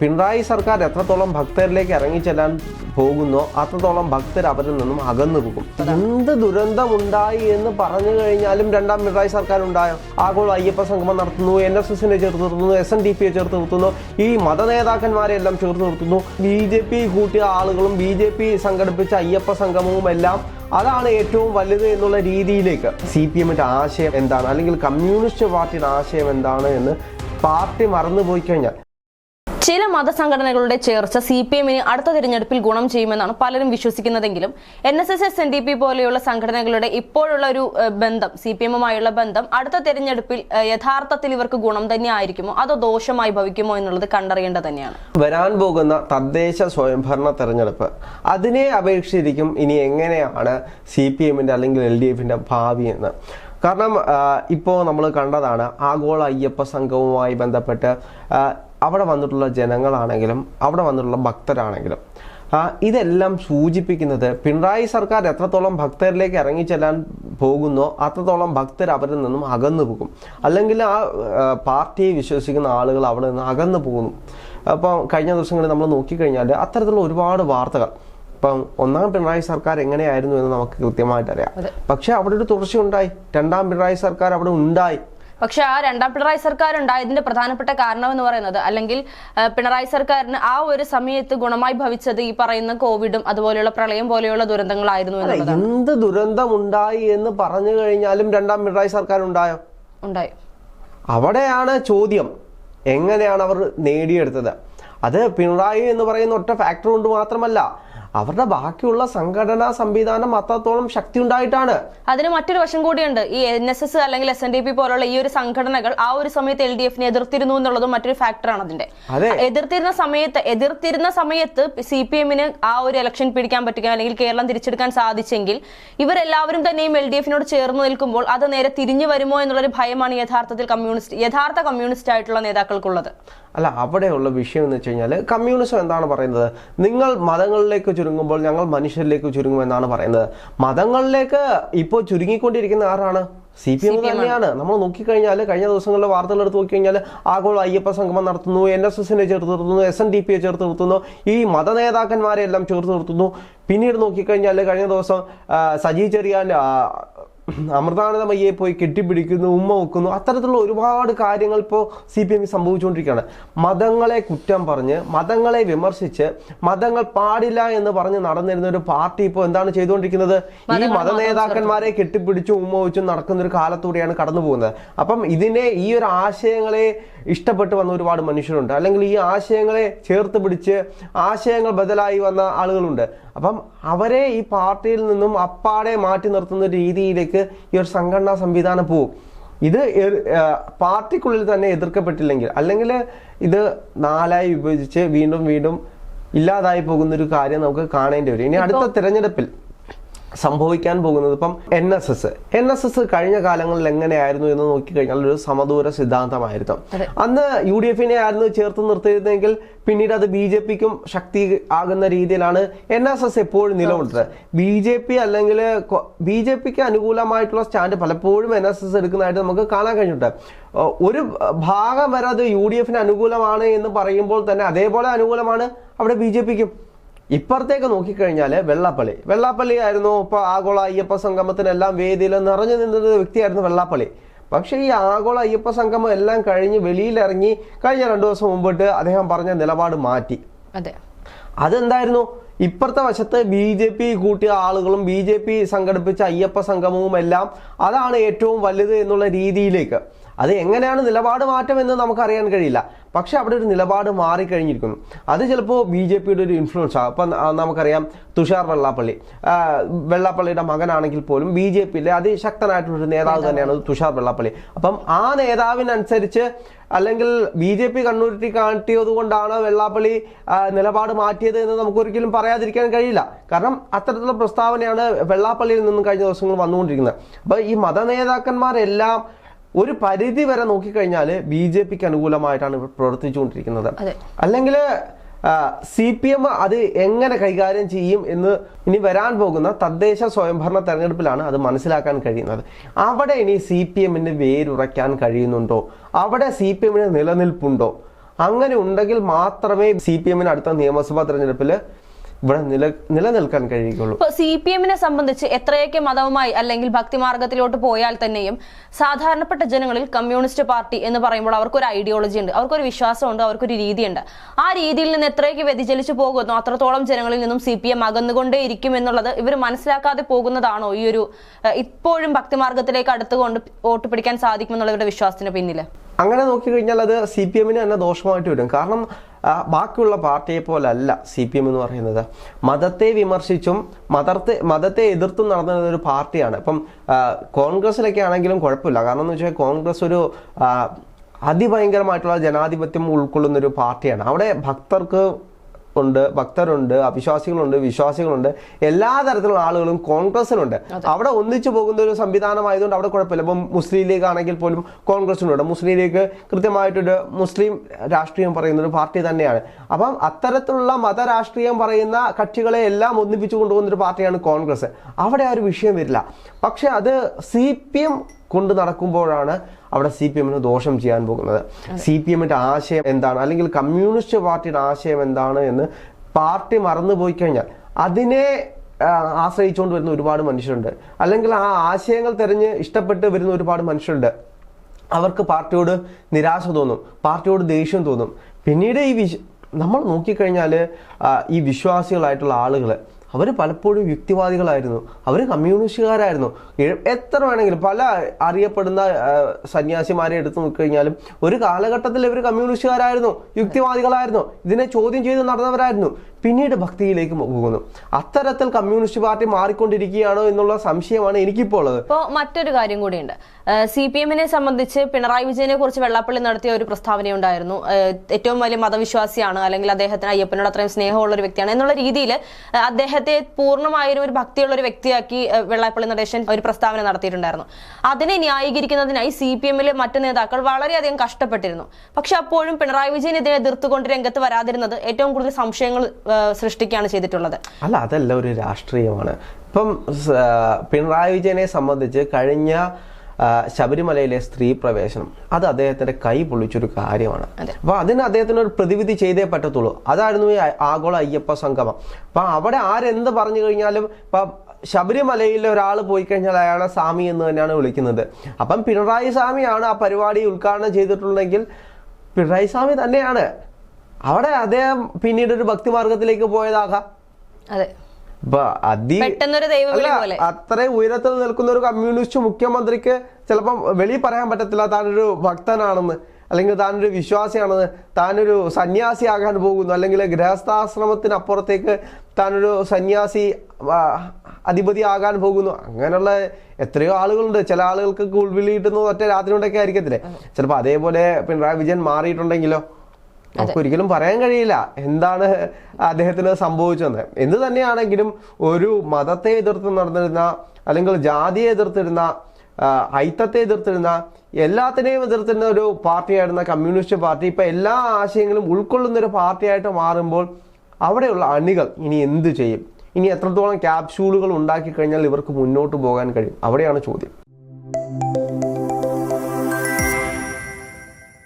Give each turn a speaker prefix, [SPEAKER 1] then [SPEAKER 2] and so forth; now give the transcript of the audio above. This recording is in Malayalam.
[SPEAKER 1] പിണറായി സർക്കാർ എത്രത്തോളം ഭക്തരിലേക്ക് ഇറങ്ങിച്ചെല്ലാൻ പോകുന്നോ അത്രത്തോളം ഭക്തർ അവരിൽ നിന്നും അകന്നു പോകും. എന്ത് ദുരന്തമുണ്ടായി എന്ന് പറഞ്ഞു കഴിഞ്ഞാലും രണ്ടാം പിണറായി സർക്കാർ ഉണ്ടായോ ആഗോള അയ്യപ്പ സംഗമം നടത്തുന്നു എൻ എസ് എസിനെ ചേർത്ത് നിർത്തുന്നു എസ് എൻ ഡി പിയെ ചേർത്ത് നിർത്തുന്നു ഈ മത നേതാക്കന്മാരെ എല്ലാം ചേർത്ത് നിർത്തുന്നു ബി ജെ പി കൂട്ടിയ ആളുകളും ബി ജെ പി സംഘടിപ്പിച്ച അയ്യപ്പ സംഗമവും എല്ലാം അതാണ് ഏറ്റവും വലുത് എന്നുള്ള രീതിയിലേക്ക്. സി പി എമ്മിന്റെ ആശയം എന്താണ്? അല്ലെങ്കിൽ കമ്മ്യൂണിസ്റ്റ് പാർട്ടിയുടെ ആശയം എന്താണ് എന്ന് പാർട്ടി മറന്നുപോയി കഴിഞ്ഞാൽ
[SPEAKER 2] ചില മതസംഘടനകളുടെ ചേർച്ച സി പി എമ്മിന് അടുത്ത തിരഞ്ഞെടുപ്പിൽ ഗുണം ചെയ്യുമെന്നാണ് പലരും വിശ്വസിക്കുന്നതെങ്കിലും N S S S N D P പോലെയുള്ള സംഘടനകളുടെ ഇപ്പോഴുള്ള ഒരു ബന്ധം സി പി എമ്മുമായുള്ള ബന്ധം അടുത്ത തിരഞ്ഞെടുപ്പിൽ യഥാർത്ഥത്തിൽ ഇവർക്ക് ഗുണം തന്നെ ആയിരിക്കുമോ? അതോ ദോഷമായി ഭവിക്കുമോ എന്നുള്ളത് കണ്ടറിയേണ്ടത് തന്നെയാണ്.
[SPEAKER 1] വരാൻ പോകുന്ന തദ്ദേശ സ്വയംഭരണ തെരഞ്ഞെടുപ്പ്. അതിനെ അപേക്ഷിച്ചിരിക്കും ഇനി എങ്ങനെയാണ് സി പി എമ്മിന്റെ അല്ലെങ്കിൽ എൽ ഡി എഫിന്റെ ഭാവി എന്ന്. കാരണം ഇപ്പോൾ നമ്മൾ കണ്ടതാണ് ആഗോള അയ്യപ്പ സംഘവുമായി ബന്ധപ്പെട്ട് അവിടെ വന്നിട്ടുള്ള ജനങ്ങളാണെങ്കിലും അവിടെ വന്നിട്ടുള്ള ഭക്തരാണെങ്കിലും. ഇതെല്ലാം സൂചിപ്പിക്കുന്നത് പിണറായി സർക്കാർ എത്രത്തോളം ഭക്തരിലേക്ക് ഇറങ്ങിച്ചെല്ലാൻ പോകുന്നോ അത്രത്തോളം ഭക്തർ അവരിൽ നിന്നും അകന്നു പോകും. അല്ലെങ്കിൽ ആ പാർട്ടിയെ വിശ്വസിക്കുന്ന ആളുകൾ അവിടെ നിന്ന് അകന്നു പോകുന്നു. അപ്പം കഴിഞ്ഞ ദിവസങ്ങളിൽ നമ്മൾ നോക്കിക്കഴിഞ്ഞാൽ അത്തരത്തിലുള്ള ഒരുപാട് വാർത്തകൾ. ഇപ്പം ഒന്നാം പിണറായി സർക്കാർ എങ്ങനെയായിരുന്നു എന്ന് നമുക്ക് കൃത്യമായിട്ട് അറിയാം പക്ഷെ അവിടെ ഒരു തുടർച്ചയുണ്ടായി. രണ്ടാം പിണറായി സർക്കാർ അവിടെ ഉണ്ടായി.
[SPEAKER 2] പക്ഷെ ആ രണ്ടാം പിണറായി സർക്കാർ ഉണ്ടായതിന്റെ പ്രധാനപ്പെട്ട കാരണം എന്ന് പറയുന്നത് അല്ലെങ്കിൽ പിണറായി സർക്കാരിന് ആ ഒരു സമയത്ത് ഗുണമായി ഭവിച്ചത് ഈ പറയുന്ന കോവിഡും അതുപോലെയുള്ള പ്രളയം പോലെയുള്ള ദുരന്തങ്ങളായിരുന്നു
[SPEAKER 1] എന്ത് ദുരന്തം ഉണ്ടായി എന്ന് പറഞ്ഞു കഴിഞ്ഞാലും രണ്ടാം പിണറായി സർക്കാർ ഉണ്ടായോ.
[SPEAKER 2] ഉണ്ടായി
[SPEAKER 1] അവിടെയാണ് ചോദ്യം. എങ്ങനെയാണ് അവർ നേടിയെടുത്തത്? അത് പിണറായി എന്ന് പറയുന്ന ഒറ്റ ഫാക്ടർ കൊണ്ട് മാത്രമല്ല അവരുടെ ബാക്കിയുള്ള സംഘടനാ സംവിധാനം അത്രത്തോളം ശക്തി ഉണ്ടായിട്ടാണ്
[SPEAKER 2] അതിന് മറ്റൊരു വശം കൂടിയുണ്ട്. ഈ എൻ എസ് എസ് അല്ലെങ്കിൽ എസ് എൻ ഡി പി പോലുള്ള ഈ ഒരു സംഘടനകൾ ആ ഒരു സമയത്ത് എൽ ഡി എഫിനെ എതിർത്തിരുന്നു എന്നുള്ളതും മറ്റൊരു ഫാക്ടറാണ് അതിന്റെ എതിർത്തിരുന്ന സമയത്ത് എതിർത്തിരുന്ന സമയത്ത് സി പി എമ്മിന് ആ ഒരു ഇലക്ഷൻ പിടിക്കാൻ പറ്റുക അല്ലെങ്കിൽ കേരളം തിരിച്ചെടുക്കാൻ സാധിച്ചെങ്കിൽ ഇവരെല്ലാവരും തന്നെയും എൽ ഡി എഫിനോട് ചേർന്ന് നിൽക്കുമ്പോൾ അത് നേരെ തിരിഞ്ഞു വരുമോ എന്നുള്ളൊരു ഭയമാണ് യഥാർത്ഥത്തിൽ കമ്മ്യൂണിസ്റ്റ് യഥാർത്ഥ കമ്മ്യൂണിസ്റ്റ് ആയിട്ടുള്ള നേതാക്കൾക്കുള്ളത്.
[SPEAKER 1] അല്ല അവിടെയുള്ള വിഷയം എന്ന് വെച്ച് കഴിഞ്ഞാൽ കമ്മ്യൂണിസം എന്താണ് പറയുന്നത്? നിങ്ങൾ മതങ്ങളിലേക്ക് ചുരുങ്ങുമ്പോൾ ഞങ്ങൾ മനുഷ്യരിലേക്ക് ചുരുങ്ങുമെന്നാണ് പറയുന്നത്. മതങ്ങളിലേക്ക് ഇപ്പോൾ ചുരുങ്ങിക്കൊണ്ടിരിക്കുന്ന ആരാണ്? സി പി എം തന്നെയാണ്. നമ്മൾ നോക്കിക്കഴിഞ്ഞാൽ കഴിഞ്ഞ ദിവസങ്ങളിലെ വാർത്തകൾ എടുത്ത് നോക്കിക്കഴിഞ്ഞാൽ ആഗോള അയ്യപ്പ സംഗമം നടത്തുന്നു എൻ എസ് എസിനെ ചേർത്ത് നിർത്തുന്നു എസ് എൻ ഡി പിയെ ചേർത്ത് നിർത്തുന്നു ഈ മത നേതാക്കന്മാരെ എല്ലാം ചേർത്ത് നിർത്തുന്നു. പിന്നീട് നോക്കിക്കഴിഞ്ഞാൽ കഴിഞ്ഞ ദിവസം സജി ചെറിയാൻ അമൃതാനന്ദമയ്യെ പോയി കെട്ടിപ്പിടിക്കുന്നു ഉമ്മ വെക്കുന്നു അത്തരത്തിലുള്ള ഒരുപാട് കാര്യങ്ങൾ ഇപ്പോൾ സി പി എമ്മിൽ സംഭവിച്ചുകൊണ്ടിരിക്കുകയാണ്. മതങ്ങളെ കുറ്റം പറഞ്ഞ് മതങ്ങളെ വിമർശിച്ച് മതങ്ങൾ പാടില്ല എന്ന് പറഞ്ഞ് നടന്നിരുന്ന ഒരു പാർട്ടി ഇപ്പോൾ എന്താണ് ചെയ്തുകൊണ്ടിരിക്കുന്നത്? ഈ മത നേതാക്കന്മാരെ കെട്ടിപ്പിടിച്ചും ഉമ്മ വെച്ചും നടക്കുന്ന ഒരു കാലത്തൂടെയാണ് കടന്നു പോകുന്നത് അപ്പം ഇതിനെ ഈ ഒരു ആശയങ്ങളെ ഇഷ്ടപ്പെട്ട് വന്ന ഒരുപാട് മനുഷ്യരുണ്ട്. അല്ലെങ്കിൽ ഈ ആശയങ്ങളെ ചേർത്ത് പിടിച്ച് ആശയങ്ങൾ ബദലായി വന്ന ആളുകളുണ്ട്. അപ്പം അവരെ ഈ പാർട്ടിയിൽ നിന്നും അപ്പാടെ മാറ്റി നിർത്തുന്ന രീതിയിലേക്ക് ഈ ഒരു സംഘടനാ സംവിധാനം പോവും. ഇത് പാർട്ടിക്കുള്ളിൽ തന്നെ എതിർക്കപ്പെട്ടില്ലെങ്കിൽ അല്ലെങ്കിൽ ഇത് നാലായി വിഭജിച്ച് വീണ്ടും വീണ്ടും ഇല്ലാതായി പോകുന്ന ഒരു കാര്യം നമുക്ക് കാണേണ്ടി വരും. ഇനി അടുത്ത തിരഞ്ഞെടുപ്പിൽ സംഭവിക്കാൻ പോകുന്നത് ഇപ്പം N S S N S S കഴിഞ്ഞ കാലങ്ങളിൽ എങ്ങനെയായിരുന്നു എന്ന് നോക്കിക്കഴിഞ്ഞാൽ ഒരു സമദൂര സിദ്ധാന്തമായിരുന്നു. അന്ന് യു ഡി എഫിനെ ആയിരുന്നു ചേർത്ത് നിർത്തിയിരുന്നെങ്കിൽ പിന്നീട് അത് ബി ജെ പിക്കും ശക്തി ആകുന്ന രീതിയിലാണ് എൻ എസ് എസ് എപ്പോഴും നിലകൊണ്ടത്. ബി ജെ പി അല്ലെങ്കിൽ ബി ജെ പിക്ക് അനുകൂലമായിട്ടുള്ള സ്റ്റാൻഡ് പലപ്പോഴും എൻ എസ് എസ് എടുക്കുന്നതായിട്ട് നമുക്ക് കാണാൻ കഴിഞ്ഞിട്ടുണ്ട്. ഒരു ഭാഗം വരെ അത് യു ഡി എഫിന് അനുകൂലമാണ് എന്ന് പറയുമ്പോൾ തന്നെ അതേപോലെ അനുകൂലമാണ് അവിടെ ബി ജെ പിക്കും. ഇപ്പുറത്തേക്ക് നോക്കിക്കഴിഞ്ഞാൽ വെള്ളാപ്പള്ളി. വെള്ളാപ്പള്ളി ആയിരുന്നു ഇപ്പൊ ആഗോള അയ്യപ്പ സംഗമത്തിനെല്ലാം വേദിയിൽ നിറഞ്ഞു നിന്നത് വ്യക്തിയായിരുന്നു വെള്ളാപ്പള്ളി. പക്ഷേ ഈ ആഗോള അയ്യപ്പ സംഗമം എല്ലാം കഴിഞ്ഞ് വെളിയിലിറങ്ങി കഴിഞ്ഞ രണ്ടു ദിവസം മുമ്പിട്ട് അദ്ദേഹം പറഞ്ഞ നിലപാട് മാറ്റി.
[SPEAKER 2] അതെ.
[SPEAKER 1] അതെന്തായിരുന്നു? ഇപ്പുറത്തെ വശത്ത് ബി ജെ പി കൂട്ടിയ ആളുകളും ബി ജെ പി സംഘടിപ്പിച്ച അയ്യപ്പ സംഗമവും എല്ലാം അതാണ് ഏറ്റവും വലുത് എന്നുള്ള രീതിയിലേക്ക്. അത് എങ്ങനെയാണ് നിലപാട് മാറ്റം എന്ന് നമുക്കറിയാൻ കഴിയില്ല. പക്ഷേ അവിടെ ഒരു നിലപാട് മാറിക്കഴിഞ്ഞിരിക്കുന്നു അത് ചിലപ്പോൾ ബി ജെ പിയുടെ ഒരു ഇൻഫ്ലുവൻസ് ആകും അപ്പം നമുക്കറിയാം തുഷാർ വെള്ളാപ്പള്ളി. വെള്ളാപ്പള്ളിയുടെ മകനാണെങ്കിൽ പോലും ബി ജെ പിയിലെ അതിശക്തനായിട്ടുള്ളൊരു നേതാവ് തന്നെയാണ് തുഷാർ വെള്ളാപ്പള്ളി. അപ്പം ആ നേതാവിനനുസരിച്ച് അല്ലെങ്കിൽ ബി ജെ പി കണ്ണൂരിറ്റി കാട്ടിയത് കൊണ്ടാണ് വെള്ളാപ്പള്ളി നിലപാട് മാറ്റിയത് എന്ന് നമുക്കൊരിക്കലും പറയാതിരിക്കാൻ കഴിയില്ല. കാരണം അത്തരത്തിലുള്ള പ്രസ്താവനയാണ് വെള്ളാപ്പള്ളിയിൽ നിന്നും കഴിഞ്ഞ ദിവസങ്ങൾ വന്നുകൊണ്ടിരിക്കുന്നത്. അപ്പോൾ ഈ മതനേതാക്കന്മാരെല്ലാം ഒരു പരിധി വരെ നോക്കിക്കഴിഞ്ഞാൽ ബി ജെ പിക്ക് അനുകൂലമായിട്ടാണ് ഇവർ പ്രവർത്തിച്ചുകൊണ്ടിരിക്കുന്നത്. അല്ലെങ്കിൽ സി പി എം അത് എങ്ങനെ കൈകാര്യം ചെയ്യും എന്ന് ഇനി വരാൻ പോകുന്ന തദ്ദേശ സ്വയംഭരണ തെരഞ്ഞെടുപ്പിലാണ് അത് മനസ്സിലാക്കാൻ കഴിയുന്നത്. അവിടെ ഇനി സി പി എമ്മിന് വേരുറയ്ക്കാൻ കഴിയുന്നുണ്ടോ? അവിടെ സി പി എമ്മിന് നിലനിൽപ്പുണ്ടോ? അങ്ങനെ ഉണ്ടെങ്കിൽ മാത്രമേ സി പി എമ്മിന് അടുത്ത നിയമസഭാ തെരഞ്ഞെടുപ്പിൽ ഇവിടെ നില നിലനിൽക്കാൻ കഴിയുകയുള്ളൂ.
[SPEAKER 2] ഇപ്പൊ സി പി എമ്മിനെ സംബന്ധിച്ച് എത്രയൊക്കെ മതവുമായി അല്ലെങ്കിൽ ഭക്തിമാർഗത്തിലോട്ട് പോയാൽ തന്നെയും സാധാരണപ്പെട്ട ജനങ്ങളിൽ കമ്മ്യൂണിസ്റ്റ് പാർട്ടി എന്ന് പറയുമ്പോൾ അവർക്കൊരു ഐഡിയോളജി ഉണ്ട് അവർക്കൊരു വിശ്വാസമുണ്ട് അവർക്കൊരു രീതിയുണ്ട്. ആ രീതിയിൽ നിന്ന് എത്രയൊക്കെ വ്യതിചലിച്ചു പോകുന്നു അത്രത്തോളം ജനങ്ങളിൽ നിന്നും സി പി എം അകന്നുകൊണ്ടേ ഇരിക്കും എന്നുള്ളത് ഇവർ മനസ്സിലാക്കാതെ പോകുന്നതാണോ ഈ ഒരു ഇപ്പോഴും ഭക്തിമാർഗത്തിലേക്ക് അടുത്തുകൊണ്ട് വോട്ട് പിടിക്കാൻ സാധിക്കുമെന്നുള്ളവരുടെ വിശ്വാസത്തിന് പിന്നിൽ?
[SPEAKER 1] അങ്ങനെ നോക്കിക്കഴിഞ്ഞാൽ അത് സി പി എമ്മിന് തന്നെ ദോഷമായിട്ട് വരും. കാരണം ബാക്കിയുള്ള പാർട്ടിയെ പോലല്ല സി പി എം എന്ന് പറയുന്നത്. മതത്തെ വിമർശിച്ചും മതത്തെ മതത്തെ എതിർത്തും നടന്നിരുന്ന ഒരു പാർട്ടിയാണ്. ഇപ്പം കോൺഗ്രസിലൊക്കെ ആണെങ്കിലും കുഴപ്പമില്ല. കാരണം എന്ന് വെച്ചാൽ കോൺഗ്രസ് ഒരു അതിഭയങ്കരമായിട്ടുള്ള ജനാധിപത്യം ഉൾക്കൊള്ളുന്ന ഒരു പാർട്ടിയാണ്. അവിടെ ഭക്തർക്ക് ഉണ്ട് ഭക്തരുണ്ട് അവിശ്വാസികളുണ്ട് വിശ്വാസികളുണ്ട് എല്ലാ തരത്തിലുള്ള ആളുകളും കോൺഗ്രസിനുണ്ട് അവിടെ ഒന്നിച്ചു പോകുന്ന ഒരു സംവിധാനമായതുകൊണ്ട് അവിടെ കുഴപ്പമില്ല. ഇപ്പം മുസ്ലിം ലീഗ് ആണെങ്കിൽ പോലും കോൺഗ്രസിനുണ്ട് മുസ്ലിം ലീഗ് കൃത്യമായിട്ടൊരു മുസ്ലിം രാഷ്ട്രീയം പറയുന്ന ഒരു പാർട്ടി തന്നെയാണ്. അപ്പം അത്തരത്തിലുള്ള മതരാഷ്ട്രീയം പറയുന്ന കക്ഷികളെ എല്ലാം ഒന്നിപ്പിച്ചു കൊണ്ടുപോകുന്ന ഒരു പാർട്ടിയാണ് കോൺഗ്രസ്. അവിടെ ആ ഒരു വിഷയം വരില്ല. പക്ഷെ അത് സി പി എം കൊണ്ട് നടക്കുമ്പോഴാണ് അവിടെ സി പി എമ്മിന് ദോഷം ചെയ്യാൻ പോകുന്നത്. സി പി എമ്മിന്റെ ആശയം എന്താണ്? അല്ലെങ്കിൽ കമ്മ്യൂണിസ്റ്റ് പാർട്ടിയുടെ ആശയം എന്താണ് എന്ന് പാർട്ടി മറന്നുപോയി കഴിഞ്ഞാൽ അതിനെ ആശ്രയിച്ചുകൊണ്ട് വരുന്ന ഒരുപാട് മനുഷ്യരുണ്ട്. അല്ലെങ്കിൽ ആ ആശയങ്ങൾ തിരഞ്ഞ് ഇഷ്ടപ്പെട്ട് വരുന്ന ഒരുപാട് മനുഷ്യരുണ്ട്. അവർക്ക് പാർട്ടിയോട് നിരാശ തോന്നും പാർട്ടിയോട് ദേഷ്യം തോന്നും. പിന്നീട് ഈ വിശ് നമ്മൾ നോക്കിക്കഴിഞ്ഞാൽ ഈ വിശ്വാസികളായിട്ടുള്ള ആളുകൾ അവർ പലപ്പോഴും യുക്തിവാദികളായിരുന്നു. അവർ കമ്മ്യൂണിസ്റ്റുകാരായിരുന്നു. എത്ര വേണമെങ്കിലും പല അറിയപ്പെടുന്ന സന്യാസിമാരെ എടുത്തു നോക്കിക്കഴിഞ്ഞാലും ഒരു കാലഘട്ടത്തിൽ ഇവർ കമ്മ്യൂണിസ്റ്റുകാരായിരുന്നു യുക്തിവാദികളായിരുന്നു. ഇതിനെ ചോദ്യം ചെയ്ത് നടന്നവരായിരുന്നു. പിന്നീട് ഭക്തിയിലേക്ക് പോകുന്നു. അത്തരത്തിൽ കമ്മ്യൂണിസ്റ്റ് പാർട്ടി മാറിക്കൊണ്ടിരിക്കുകയാണോ എന്നുള്ള സംശയമാണ് എനിക്കിപ്പോൾ ഉള്ളത്
[SPEAKER 2] ഇപ്പോൾ മറ്റൊരു കാര്യം കൂടിയുണ്ട്. സി പി എമ്മിനെ സംബന്ധിച്ച് പിണറായി വിജയനെ കുറിച്ച് വെള്ളാപ്പള്ളി നടത്തിയ ഒരു പ്രസ്താവനയുണ്ടായിരുന്നു. ഏറ്റവും വലിയ മതവിശ്വാസിയാണ് അല്ലെങ്കിൽ അദ്ദേഹത്തിന് അയ്യപ്പനോട് അത്രയും സ്നേഹമുള്ള ഒരു വ്യക്തിയാണ് എന്നുള്ള രീതിയിൽ അദ്ദേഹത്തെ പൂർണമായൊരു ഒരു ഭക്തിയുള്ള ഒരു വ്യക്തിയാക്കി വെള്ളാപ്പള്ളി നടേശൻ ഒരു പ്രസ്താവന നടത്തിയിട്ടുണ്ടായിരുന്നു. അതിനെ ന്യായീകരിക്കുന്നതിനായി സി പി എമ്മിലെ മറ്റു നേതാക്കൾ വളരെയധികം കഷ്ടപ്പെട്ടിരുന്നു. പക്ഷെ അപ്പോഴും പിണറായി വിജയൻ ഇതിനെ എതിർത്തുകൊണ്ട് രംഗത്ത് വരാതിരുന്നത് ഏറ്റവും കൂടുതൽ സംശയങ്ങൾ സൃഷ്ടിക്കുകയാണ് ചെയ്തിട്ടുള്ളത്.
[SPEAKER 1] അല്ല അതല്ല ഒരു രാഷ്ട്രീയമാണ്. ഇപ്പം പിണറായി വിജയനെ സംബന്ധിച്ച് കഴിഞ്ഞ ശബരിമലയിലെ സ്ത്രീ പ്രവേശനം അത് അദ്ദേഹത്തിന്റെ കൈ പൊളിച്ചൊരു കാര്യമാണ്. അപ്പൊ അതിന് അദ്ദേഹത്തിന് ഒരു പ്രതിവിധി ചെയ്തേ പറ്റത്തുള്ളൂ. അതായിരുന്നു ഈ ആഗോള അയ്യപ്പ സംഗമം. അപ്പൊ അവിടെ ആരെന്ത് പറഞ്ഞു കഴിഞ്ഞാലും ഇപ്പൊ ശബരിമലയിൽ ഒരാൾ പോയി കഴിഞ്ഞാൽ അയാളെ സ്വാമി എന്ന് തന്നെയാണ് വിളിക്കുന്നത്. അപ്പം പിണറായി സ്വാമിയാണ് ആ പരിപാടി ഉദ്ഘാടനം ചെയ്തിട്ടുണ്ടെങ്കിൽ പിണറായി സ്വാമി തന്നെയാണ്. അവിടെ അദ്ദേഹം പിന്നീട് ഒരു ഭക്തി ഭക്തിമാർഗത്തിലേക്ക് പോയതാകാം.
[SPEAKER 2] അതെ.
[SPEAKER 1] അത്ര ഉയരത്തിൽ നിൽക്കുന്ന ഒരു കമ്മ്യൂണിസ്റ്റ് മുഖ്യമന്ത്രിക്ക് ചിലപ്പം വെളി പറയാൻ പറ്റത്തില്ല. താനൊരു ഭക്തനാണെന്ന് അല്ലെങ്കിൽ താനൊരു വിശ്വാസിയാണെന്ന് താനൊരു സന്യാസിയാകാൻ പോകുന്നു അല്ലെങ്കിൽ ഗൃഹസ്ഥാശ്രമത്തിനപ്പുറത്തേക്ക് താനൊരു സന്യാസി അധിപതി ആകാൻ പോകുന്നു. അങ്ങനെയുള്ള എത്രയോ ആളുകളുണ്ട്. ചില ആളുകൾക്ക് ഉൾവിളി കിട്ടുന്നത് ഒറ്റ രാത്രി കൊണ്ടൊക്കെ ആയിരിക്കത്തില്ലേ ചിലപ്പോൾ അതേപോലെ പിണറായി വിജയൻ മാറിയിട്ടുണ്ടെങ്കിലോ? നമുക്ക് ഒരിക്കലും പറയാൻ കഴിയില്ല എന്താണ് അദ്ദേഹത്തിന് സംഭവിച്ചതെന്ന്. എന്ത് തന്നെയാണെങ്കിലും ഒരു മതത്തെ എതിർത്ത് നടന്നിരുന്ന അല്ലെങ്കിൽ ജാതിയെ എതിർത്തിരുന്ന ഐത്തത്തെ എതിർത്തിരുന്ന എല്ലാത്തിനെയും എതിർത്തിരുന്ന ഒരു പാർട്ടിയായിരുന്ന കമ്മ്യൂണിസ്റ്റ് പാർട്ടി ഇപ്പൊ എല്ലാ ആശയങ്ങളും ഉൾക്കൊള്ളുന്ന ഒരു പാർട്ടിയായിട്ട് മാറുമ്പോൾ അവിടെയുള്ള അണികൾ ഇനി എന്ത് ചെയ്യും? ഇനി എത്രത്തോളം ക്യാപ്സ്യൂളുകൾ ഉണ്ടാക്കി കഴിഞ്ഞാൽ ഇവർക്ക് മുന്നോട്ട് പോകാൻ കഴിയും? അവിടെയാണ് ചോദ്യം.